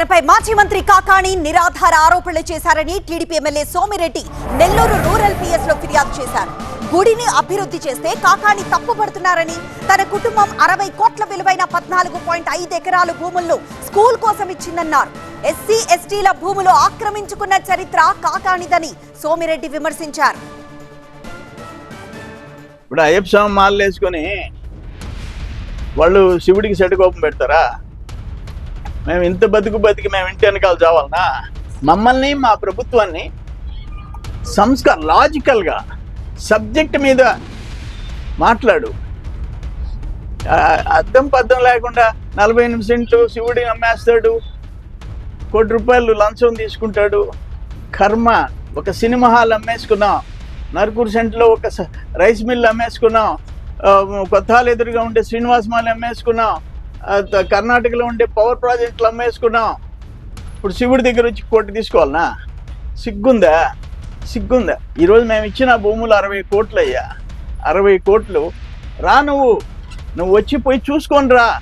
తనపై మాజీ మంత్రి కాకాణి నిరాధార ఆరోపణలు చేశారని TDP MLA Somireddy Nellore rural పిఎస్లో ఫిర్యాదు చేశారు. గుడిని అభివృద్ధి చేస్తే కాకాణి తప్పుపడుతున్నారని తన కుటుంబం అరవై కోట్ల విలువైన పద్నాలుగు పాయింట్ ఐదు ఎకరాలు భూములను స్కూల్ కోసం ఇచ్చిందన్నారు. ఎస్సీ ఎస్టీల భూములు ఆక్రమించుకున్న చరిత్ర కాకాణిదని సోమిరెడ్డి విమర్శించారు. ఇప్పుడు అయ్యప్ప స్వామి మాలలు వేసుకొని వాళ్ళు శివుడికి సెటకోపం పెడతారా? మేము ఇంత బతుకు బతికి మేము ఇంటి వెనకాల చావాలనా? మమ్మల్ని మా ప్రభుత్వాన్ని సంస్కార లాజికల్గా సబ్జెక్ట్ మీద మాట్లాడు. అర్థం పద్ధం పద్దం లేకుండా నలభై ఎనిమిది సెంట్లు శివుడిని అమ్మేస్తాడు కోటి రూపాయలు లంచం తీసుకుంటాడు. కర్మ ఒక సినిమా హాల్ అమ్మేసుకున్నాం. నరుకూరు సెంట్లో ఒక స- రైస్ మిల్ అమ్మేసుకున్నాం. కొత్త హాల్ ఎదురుగా ఉండే శ్రీనివాస్ మాల్ అమ్మేసుకున్నాం. కర్ణాటకలో ఉండే పవర్ ప్రాజెక్టులు అమ్మేసుకున్నాం. ఇప్పుడు శివుడి దగ్గర వచ్చి కోటి తీసుకోవాలనా? సిగ్గుందా? సిగ్గుందా? ఈరోజు మేము ఇచ్చిన భూములు అరవై కోట్లు అయ్యా. అరవై కోట్లు. రా నువ్వు. నువ్వు వచ్చి పోయి చూసుకొని రా